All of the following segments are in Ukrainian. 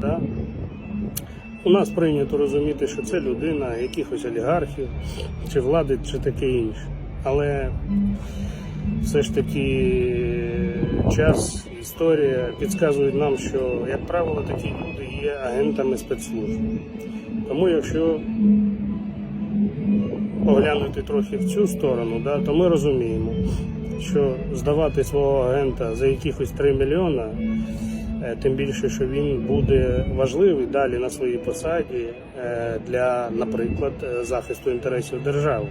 Да? У нас прийнято розуміти, що це людина якихось олігархів, чи влади, чи таке інше. Але все ж таки час, історія підказують нам, що, як правило, такі люди є агентами спецслужб. Тому якщо поглянути трохи в цю сторону, да, то ми розуміємо, що здавати свого агента за якихось 3 мільйона, тим більше, що він буде важливий далі на своїй посаді е, для, наприклад, е, захисту інтересів держави.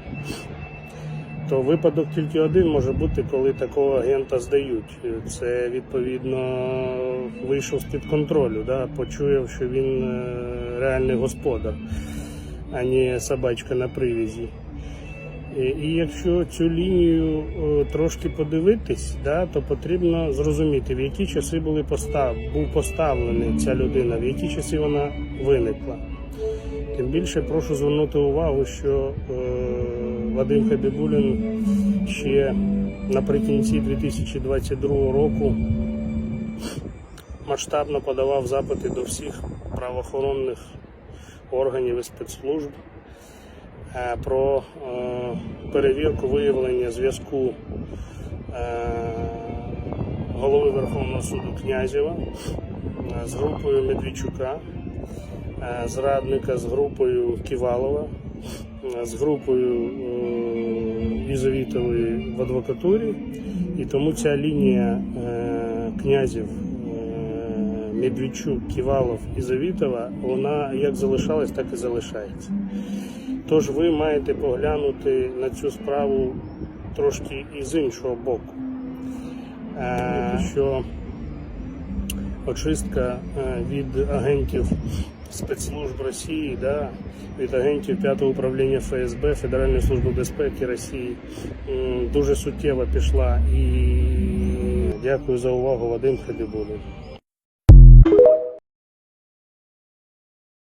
То випадок тільки один може бути, коли такого агента здають. Це відповідно вийшов з-під контролю, да, почуяв, що він е, реальний господар, а не собачка на привізі. І, і якщо цю лінію е, трошки подивитись, да, то потрібно зрозуміти, в які часи були постав, був поставлений ця людина, в які часи вона виникла. Тим більше прошу звернути увагу, що е, Вадим Хабібулін ще наприкінці 2022 року масштабно подавав запити до всіх правоохоронних органів і спецслужб е, про е, перевірку виявлення зв'язку е, голови Верховного суду Князєва е, з групою Медведчука, е, зрадника з групою Ківалова, е, з групою е, Ізовітової в адвокатурі. І тому ця лінія е, князів е, Медведчук, Ківалов і Завітова, вона як залишалась, так і залишається. Тож ви маєте поглянути на цю справу трошки і з іншого боку. Е, що очистка е, від агентів спецслужб Росії, да, від агентів 5 управління ФСБ Федеральної служби безпеки Росії дуже суттєво пішла. І дякую за увагу, Вадим Хабібулин.